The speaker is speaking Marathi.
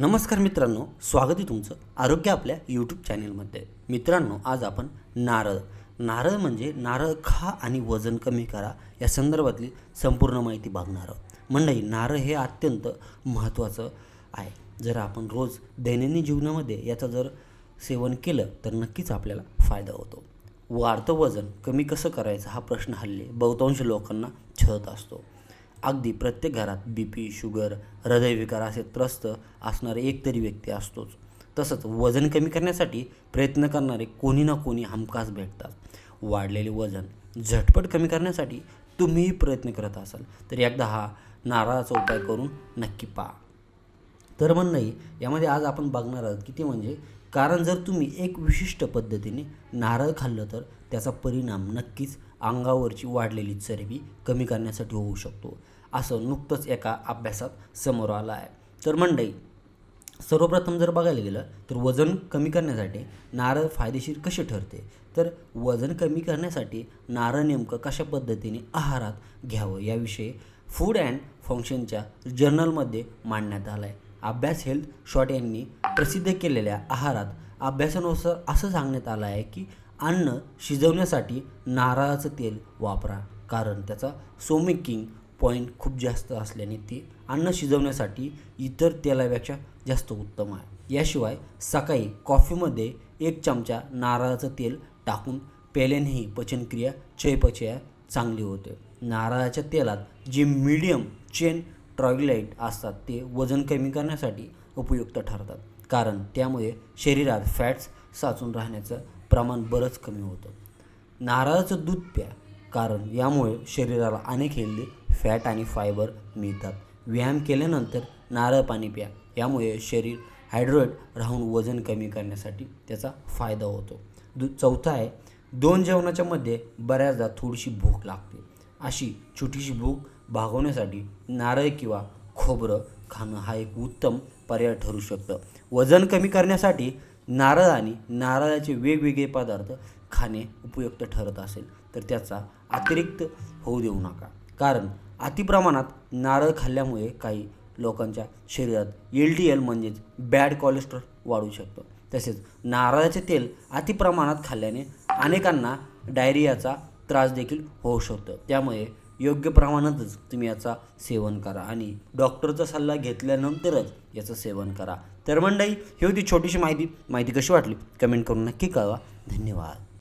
नमस्कार मित्रांनो स्वागत आहे तुमचं आरोग्य आपल्या यूट्यूब चॅनेलमध्ये मित्रांनो आज आपण नारळ. नारळ म्हणजे नारळ खा आणि वजन कमी करा या संदर्भातली संपूर्ण माहिती बघणार आहोत. मंडळी नारळ हे अत्यंत महत्त्वाचं आहे. जर आपण रोज दैनंदिन जीवनामध्ये याचं जर सेवन केलं तर नक्कीच आपल्याला फायदा होतो. वाढतं वजन कमी कसं करायचं हा प्रश्न हल्ली बहुतांश लोकांना छळत असतो. अगदी प्रत्येक घरात बी पी शुगर हृदयविकार असे त्रस्त असणारे एक तरी व्यक्ती असतोच. तसंच वजन कमी करण्यासाठी प्रयत्न करणारे कोणी ना कोणी हमखास भेटतात. वाढलेले वजन झटपट कमी करण्यासाठी तुम्हीही प्रयत्न करत असाल. तर एकदा हा नारळाचा उपाय करून नक्की पहा. तर म्हण नाही यामध्ये आज आपण बघणार आहोत की ते म्हणजे कारण जर तुम्ही एक विशिष्ट पद्धतीने नारळ खाल्लं तर त्याचा परिणाम नक्कीच अंगावरची वाढलेली चरबी कमी करण्यासाठी होऊ शकतो. असं नुकतंच एका अभ्यासात समोर आलं आहे. तर मंडई सर्वप्रथम जर बघायला गेलं तर वजन कमी करण्यासाठी नारळ फायदेशीर कसे ठरते? तर वजन कमी करण्यासाठी नारळ नेमकं कशा पद्धतीने आहारात घ्यावं? याविषयी फूड अँड फंक्शनच्या जर्नलमध्ये मांडण्यात आलं आहे अभ्यास हेल्थ शॉट यांनी प्रसिद्ध केलेल्या आहारात अभ्यासानुसार असं सांगण्यात आलं आहे की अन्न शिजवण्यासाठी नारळाचं तेल वापरा. कारण त्याचा सोमिकिंग पॉईंट खूप जास्त असल्याने ते अन्न शिजवण्यासाठी इतर तेलापेक्षा जास्त उत्तम आहे. याशिवाय सकाळी कॉफीमध्ये एक चमचा नारळाचं तेल टाकून प्यायल्यानेही पचनक्रिया चयपचया चांगली होते. नारळाच्या तेलात जे मीडियम चेन ट्रॉगलाईट असतात ते वजन कमी करण्यासाठी उपयुक्त ठरतात. कारण त्यामुळे शरीरात फॅट्स साचून राहण्याचं प्रमाण बरंच कमी होतं. नारळाचं दूध प्या कारण यामुळे शरीराला अनेक हेल्दी फॅट आणि फायबर मिळतात. व्यायाम केल्यानंतर नारळ पाणी प्या. यामुळे शरीर हायड्रेट राहून वजन कमी करण्यासाठी त्याचा फायदा होतो. दु चौथा आहे दोन जेवणाच्या मध्ये बऱ्याचदा थोडीशी भूक लागते. अशी छोटीशी भूक भागवण्यासाठी नारळ किंवा खोबरं खाणं हा एक उत्तम पर्याय ठरू शकतं. वजन कमी करण्यासाठी नारळ आणि नारळाचे वेगवेगळे पदार्थ खाणे उपयुक्त ठरत असेल तर त्याचा अतिरिक्त होऊ देऊ नका. कारण अतिप्रमाणात नारळ खाल्ल्यामुळे काही लोकांच्या शरीरात एल डी एल म्हणजेच बॅड कोलेस्ट्रॉल वाढू शकतो. तसेच नारळाचे तेल अतिप्रमाणात खाल्ल्याने अनेकांना डायरियाचा त्रास देखील होऊ शकतो. त्यामुळे योग्य प्रमाणातच तुम्ही याचा सेवन करा आणि डॉक्टरचा सल्ला घेतल्यानंतरच याचं सेवन करा. तर मंडळी ही होती छोटीशी माहिती. माहिती कशी वाटली? कमेंट करून नक्की कळवा. धन्यवाद.